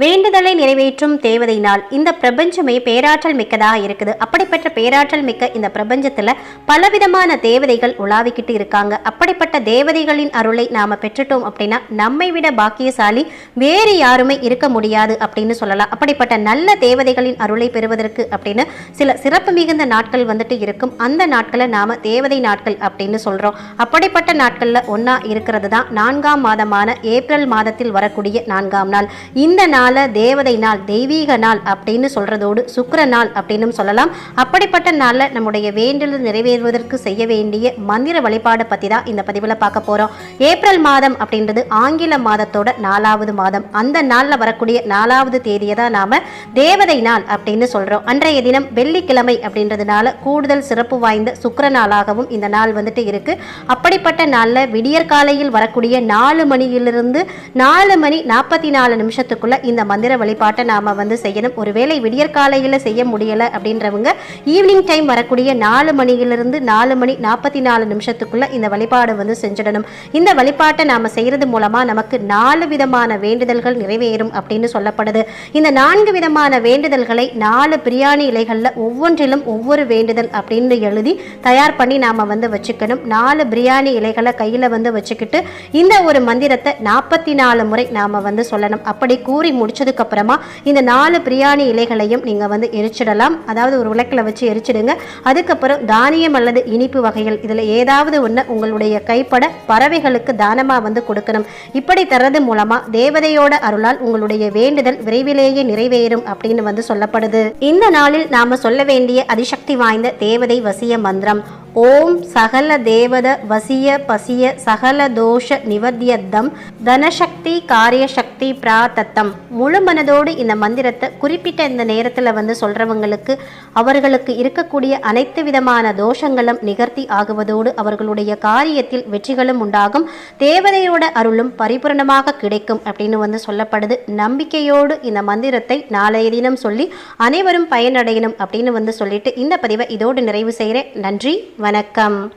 வேண்டுதலை நிறைவேற்றும் தேவதை நாள் இந்த பிரபஞ்சமே பேராற்றல் மிக்கதாக இருக்குது. அப்படிப்பட்ட பேராற்றல் மிக்க இந்த பிரபஞ்சத்தில் பலவிதமான தேவதைகள் உலாவிக்கிட்டு இருக்காங்க. அப்படிப்பட்ட தேவதைகளின் அருளை நாம் பெற்றுட்டோம் அப்படின்னா நம்மை விட பாக்கியசாலி வேறு யாருமே இருக்க முடியாது அப்படின்னு சொல்லலாம். அப்படிப்பட்ட நல்ல தேவதைகளின் அருளை பெறுவதற்கு அப்படின்னு சில சிறப்பு மிகுந்த நாட்கள் வந்துட்டு இருக்கும். அந்த நாட்களை நாம் தேவதை நாட்கள் அப்படின்னு சொல்கிறோம் அப்படிப்பட்ட நாட்களில் ஒன்றா இருக்கிறது தான் நான்காம் மாதமான ஏப்ரல் மாதத்தில் வரக்கூடிய நான்காம் நாள். இந்த நாள் தேவதை நாள் தெய்வீக நாள் அப்படின்னு சொல்கிறதோடு சுக்கர நாள் அப்படின்னு சொல்லலாம். அப்படிப்பட்ட நாளில் நம்முடைய வேண்டுதல் நிறைவேறுவதற்கு செய்ய வேண்டிய மந்திர வழிபாடு பற்றி தான் இந்த பதிவில் பார்க்க போகிறோம் ஏப்ரல் மாதம் அப்படின்றது ஆங்கில மாதத்தோட நாலாவது மாதம். அந்த நாளில் வரக்கூடிய நாலாவது தேதியை தான் நாம் தேவதை நாள் அப்படின்னு சொல்கிறோம் அன்றைய தினம் வெள்ளிக்கிழமை அப்படின்றதுனால கூடுதல் சிறப்பு வாய்ந்த சுக்கர நாளாகவும் இந்த நாள் வந்துட்டு இருக்குது அப்படிப்பட்ட நாளில் விடியற்காலையில் வரக்கூடிய நாலு மணியிலிருந்து நாலு மணி நாற்பத்தி நாலு நிமிஷத்துக்குள்ளே இந்த மந்திர வழிபாட்டை நாம வந்து செய்யணும். ஒருவேளை விடியற் காலையில் செய்ய முடியல அப்படின்றவங்க ஈவினிங் டைம் வரக்கூடிய நாலு மணியிலிருந்து நாலு மணி நாற்பத்தி நாலு நிமிஷத்துக்குள்ள இந்த வழிபாடு வந்து செஞ்சிடணும். இந்த வழிபாட்டை நாம செய்யறது மூலமா நமக்கு நாலு விதமான வேண்டுதல்கள் நிறைவேறும் அப்படின்னு சொல்லப்படுது. இந்த நான்கு விதமான வேண்டுதல்களை நாலு பிரியாணி இலைகளில் ஒவ்வொன்றிலும் ஒவ்வொரு வேண்டுதல் அப்படின்னு எழுதி தயார் பண்ணி நாம வந்து வச்சுக்கணும். நாலு பிரியாணி இலைகளை கையில் வந்து வச்சுக்கிட்டு இந்த ஒரு மந்திரத்தை நாற்பத்தி நாலு முறை நாம வந்து சொல்லணும். அப்படி கூறி முடிச்சதுக்கு அப்புறமா இந்த நாலு பிரியாணி இலைகளையும் நீங்க வந்து எரிச்சிடலாம். அதாவது ஒரு விளக்கில் வச்சு எரிச்சிடுங்க. அதுக்கப்புறம் தானியம் அல்லது இனிப்பு வகைகள். இதுல ஏதாவது ஒன்று உங்களுடைய கைப்பட பறவைகளுக்கு தானமா வந்து கொடுக்கணும். இப்படி தர்றது மூலமா தேவதையோட அருளால் உங்களுடைய வேண்டுதல் விரைவிலேயே நிறைவேறும் அப்படின்னு வந்து சொல்லப்படுது. இந்த நாளில் நாம சொல்ல வேண்டிய அதிசக்தி வாய்ந்த தேவதை வசிய மந்திரம். ஓம் சகல தேவத வசிய பசிய சகல தோஷ நிவர்த்தியத்தம் தனசக்தி காரியசக்தி பிராத்தத்தம். முழு மனதோடு இந்த மந்திரத்தை குறிப்பிட்ட இந்த நேரத்தில் வந்து சொல்கிறவங்களுக்கு அவர்களுக்கு இருக்கக்கூடிய அனைத்து விதமான தோஷங்களும் நிகர்த்தி ஆகுவதோடு அவர்களுடைய காரியத்தில் வெற்றிகளும் உண்டாகும். தேவதையோட அருளும் பரிபூரணமாக கிடைக்கும் அப்படின்னு வந்து சொல்லப்படுது. நம்பிக்கையோடு இந்த மந்திரத்தை நாளைய தினம் சொல்லி அனைவரும் பயனடையணும் அப்படின்னு வந்து சொல்லிட்டு இந்த பதிவை இதோடு நிறைவு செய்கிறேன் நன்றி வணக்கம்.